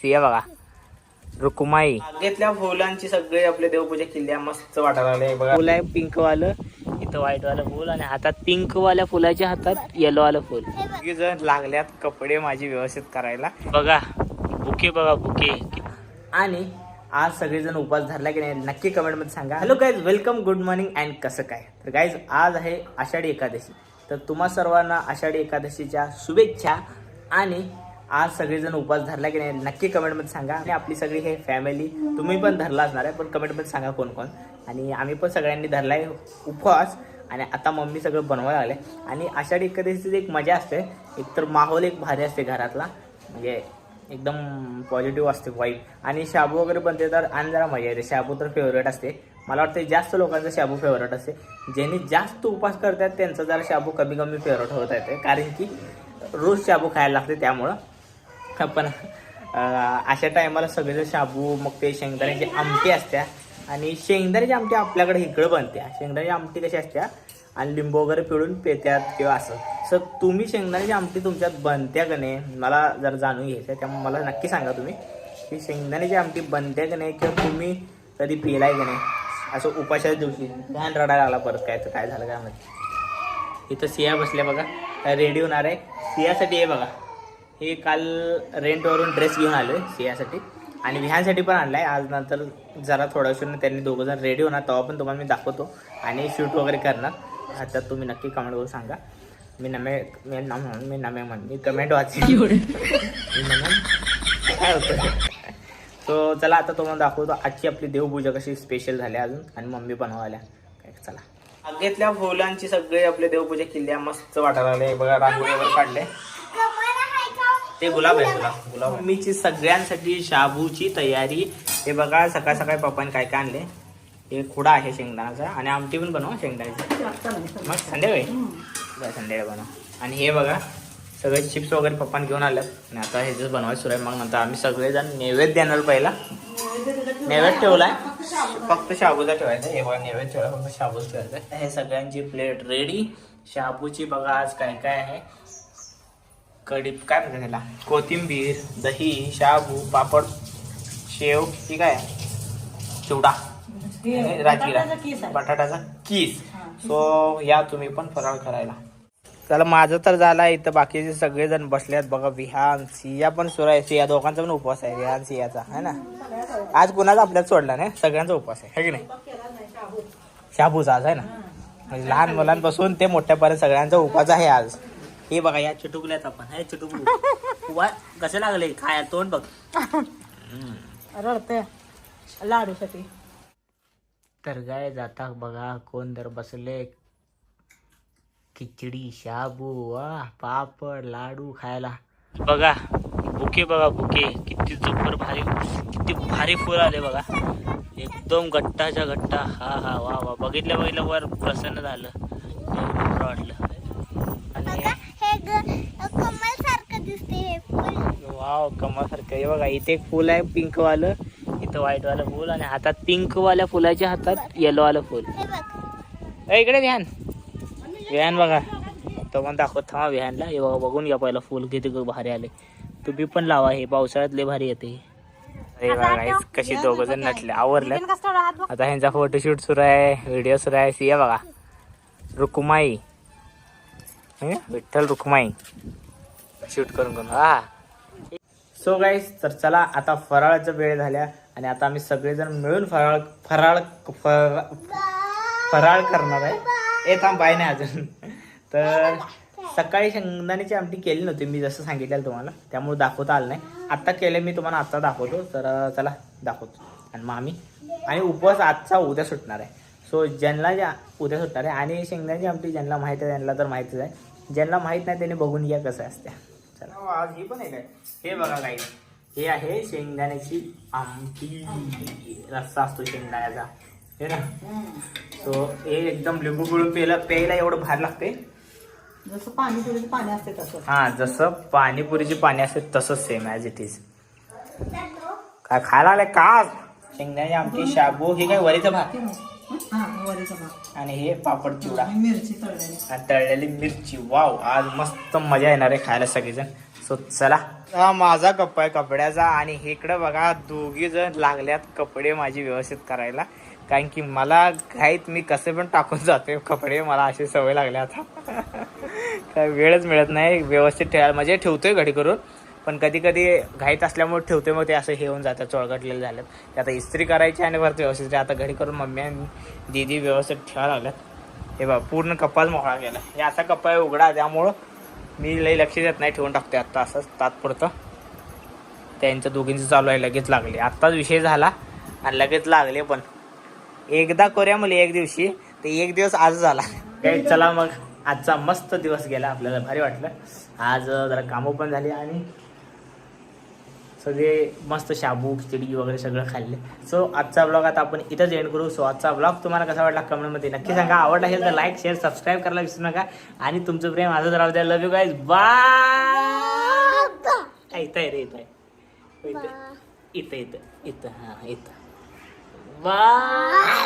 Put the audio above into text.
सिया बघा. रुकुमाई. बागेतल्या फुलांची सगळी आपले देवपूजा केली. मस्त वाटायला लागले बघा. फुल आहे पिंक वालं इथं व्हाईट वालं फुल आणि हातात पिंक वाल्या फुलाच्या हातात येलो वालं फुल जण लागल्यात कपडे माझी व्यवस्थित करायला. बघा बुके बघा बुके. आणि आज सगळेजण उपास धरला की नाही नक्की कमेंटमध्ये सांगा. Hello guys welcome good morning and कसं काय? तर गाईज आज आहे आषाढी एकादशी. तर तुम्हा सर्वांना आषाढी एकादशीच्या शुभेच्छा आणि आज सगळेजण उपास धरला की नाही नक्की कमेंटमध्ये सांगा. आणि आपली सगळी हे फॅमिली तुम्ही पण धरला असणार आहे पण कमेंटमध्ये सांगा कोण कोण. आणि आम्ही पण सगळ्यांनी धरला आहे उपवास. आणि आता मम्मी सगळं बनवायला लागले. आणि आषाढी एकादशीची एक मजा असते. एकतर माहोल एक भारी असते घरातला. म्हणजे एकदम पॉझिटिव्ह असते वाईब आणि शाबू वगैरे बनते तर आणि जरा मजा येते. शाबू तर फेवरेट असते. मला वाटतं जास्त लोकांचा शाबू फेवरेट असते. ज्यांनी जास्त उपास करतात त्यांचा जरा शाबू कमी कमी फेवरेट होत येते कारण की रोज शाबू खायला लागते त्यामुळं. पण अशा टायमाला सगळेजण शाबू मग ते शेंगदाण्याची आमटी असत्या. आणि शेंगदाण्याची आमटी आपल्याकडे इकडं बनते. शेंगदाण्याची आमटी कशी असत्या? आणि लिंबू वगैरे पिळून पेत्यात किंवा असं. सर तुम्ही शेंगदाण्याची आमटी तुमच्यात बनत्या का नाही? मला जर जाणून घ्यायचं आहे. त्यामुळे मला नक्की सांगा तुम्ही. की शेंगदाण्याची आमटी बनत्या का नाही? किंवा तुम्ही कधी पिलाय का नाही? असं उपाशाच्या दिवशी ध्यान रडायला लागला परत काय तर काय झालं काय माहिती. इथं सिया बसल्या बघा. रेडी होणार आहे. सियासाठी हे बघा. हे काल रेंटवरून ड्रेस घेऊन आलोय सियासाठी आणि विहानसाठी पण आणलाय. आज नंतर जरा थोड्या उशिराने त्यांनी दोघं जण रेडी होणार तेव्हा पण तुम्हाला मी दाखवतो. आणि शूट वगैरे करणार. ह्याच्यात तुम्ही नक्की कमेंट करून सांगा. मी नमे मी नम मी नमे म्हण मी कमेंट म्हणेन, काय होतं सो चला आता तुम्हाला दाखवतो. आजची आपली देवपूजा कशी स्पेशल झाली अजून. आणि मम्मी बनवायला काय चला. बागेतल्या फुलांची सगळी आपली देवपूजा केली मस्त वाटायला लागले बघा रांगोळी वगैरे काढले ते गुलाब आहे गुलाब गुलाब मम्मीची सगळ्यांसाठी शाबूची तयारी. हे बघा सकाळ सकाळी पप्पाने काय काय आणले? हे खुडा आहे शेंगदाण्याचा आणि आमटी पण बनव शेंगदाण्याची. मग संध्याकाळी संध्याकाळी बनव. आणि हे बघा सगळे चिप्स वगैरे पप्पाने घेऊन आलं आणि आता हे जर बनवायचं सुरू आहे मग नंतर आम्ही सगळेजण नैवेद्य देणार पहिला. नैवेद्य ठेवलाय? फक्त शाबूचा ठेवायचा. हे बघा नैवेद्य ठेवला फक्त शाबूच ठेवायचा. हे सगळ्यांची प्लेट रेडी शाबूची बघा आज काय काय आहे. कढी काय म्हणतात त्याला? कोथिंबीर दही शाबू पापड शेव ठीक आहे? चिवडा. राजगिरा. बटाट्याचा कीस सो या तुम्ही पण फराळ करायला. चला माझं तर झालं इथं बाकीचे सगळेजण बसल्यात बघा विहान सिया पण सुरू आहे. सिया दोघांचा पण उपवास आहे विहान सियाचा है ना? आज कुणाचा आपल्यात सोडला नाही सगळ्यांचा उपवास आहे है की नाही? शाबूचा आज आहे ना? म्हणजे लहान मुलांपासून ते मोठ्यापर्यंत सगळ्यांचा उपवास आहे आज. हे बघा या चिटुकल्यात आपण हे चिटुकलू. वा कसे लागले? खाया तोंड बघ. रडते लाडूसाठी. तर काय जाता बघा कोण तर बसले. खिचडी शाबू वा पापड लाडू खायला. बघा बुके बघा बुके. किती जबर भारी किती भारी फुल आले बघा. एकदम गट्टाच्या गट्टा हा हा वा वा. बघितल्या बघितल्या वर प्रसन्न झालं. वाटलं आणि हे कमल सारखं दिसते हे फुल वाव कमासारखं. हे बघा इथे एक फुल आहे पिंक वालं इथं व्हाईट वालं फुल आणि हातात पिंक वाल्या फुलाच्या हातात येलो वालं फुल इकडे विहान. विहान बघा. तो पण दाखवत थांबा विहानला. हे बघा बघून घ्या पहिला फुल किती भारी आले. तुम्ही पण लावा हे पावसाळ्यात लय भारी येते. कशी दोघ जण नटले. आवरले. आता ह्यांचा फोटोशूट सुरू आहे व्हिडिओ सुरू आहे. सिया बघा. रुकुमाई. विठ्ठल रुकुमाई. शूट करून करून. हा. सो गाईस तर चला आता फराळाचा वेळ झाल्या आणि आता आम्ही सगळेजण मिळून फराळ फराळ फराळ करणार आहे. ए थांब नाही अजून. तर सकाळी शेंगदाण्याची आमटी केली नव्हती मी जसं सांगितलेलं तुम्हाला त्यामुळे दाखवता आलं नाही. आत्ता केले मी तुम्हाला आत्ता दाखवतो. तर चला दाखवतो. आणि मग आम्ही आणि उपवास आजचा उद्या सुटणार आहे. सो ज्यांना ज्या उद्या सुटणार आहे. आणि शेंगदाण्याची आमटी ज्यांना माहीत आहे त्यांना तर माहितीच आहे. ज्यांना माहीत नाही त्यांनी बघून घ्या कसं असते चला. आज ही पण आहे काय? हे बघा काही हे आहे शेंगदाण्याची आमटी. रस्सा असतो शेंगदाण्याचा. हे ना? सो हे एकदम लिंबू पिळून प्यायला प्यायला एवढं भार लागते जसं पाणी पुरीचं पाणी असते तसं. हा जसं पाणीपुरीची पाणी असते तसंच सेम ॲज इट इज काय खायला आलंय का शेंगदाण्याची आमटी शाबू हे काय वरीचा भात? हा भात आणि हे पापड चिवडा. आणि मिरची तळलेली. आणि तळलेली मिरची. वाव आज मस्त मजा येणार आहे खायला सगळेजण. सो चला. हा माझा कप्पा आहे कपड्याचा आणि इकडं बघा दोघी जण लागल्यात कपडे माझी व्यवस्थित करायला. कारण की मला घाईत मी कसे पण टाकून जाते कपडे मला अशी सवय लागली आता. काय वेळच मिळत नाही व्यवस्थित ठेवायला. म्हणजे ठेवतोय घडी करून. पण कधी कधी घाईत असल्यामुळे ठेवते मग ते असं हे होऊन जातं चोळगटलेलं झालं. ते आता इस्त्री करायची आणि वरती व्यवस्थित आता घरी करून मम्मी आणि दीदी व्यवस्थित ठेवायला लागल्यात. हे बा पूर्ण कप्पाच मोहळा गेला हे असा कप्पा आहे उघडा त्यामुळं मी लई लक्ष देत नाही ठेवून टाकते आत्ता असंच तात्पुरतं. त्यांचं दोघींचं चालू आहे लगेच लागले. आत्ताच विषय झाला आणि लगेच लागले पण. एकदा करूया मला एक दिवशी ते एक दिवस आज झाला. काय चला मग आजचा मस्त दिवस गेला आपल्याला. भारी वाटलं. आज जरा कामं पण झाली आणि सगळे मस्त शाबू खिचडी वगैरे सगळं खाल्ले. सो आजचा ब्लॉग आता आपण इथंच एंड करू. सो आजचा ब्लॉग तुम्हाला कसा वाटला कमेंटमध्ये नक्की सांगा. आवडला असेल तर लाईक शेअर सबस्क्राईब करायला विसरू नका. आणि तुमचं प्रेम असंच राहू द्या. लव्ह यू गाईज बाय इथं आहे रे इथं आहे. इथं. इथं इथं. इथं हां इथं. बाय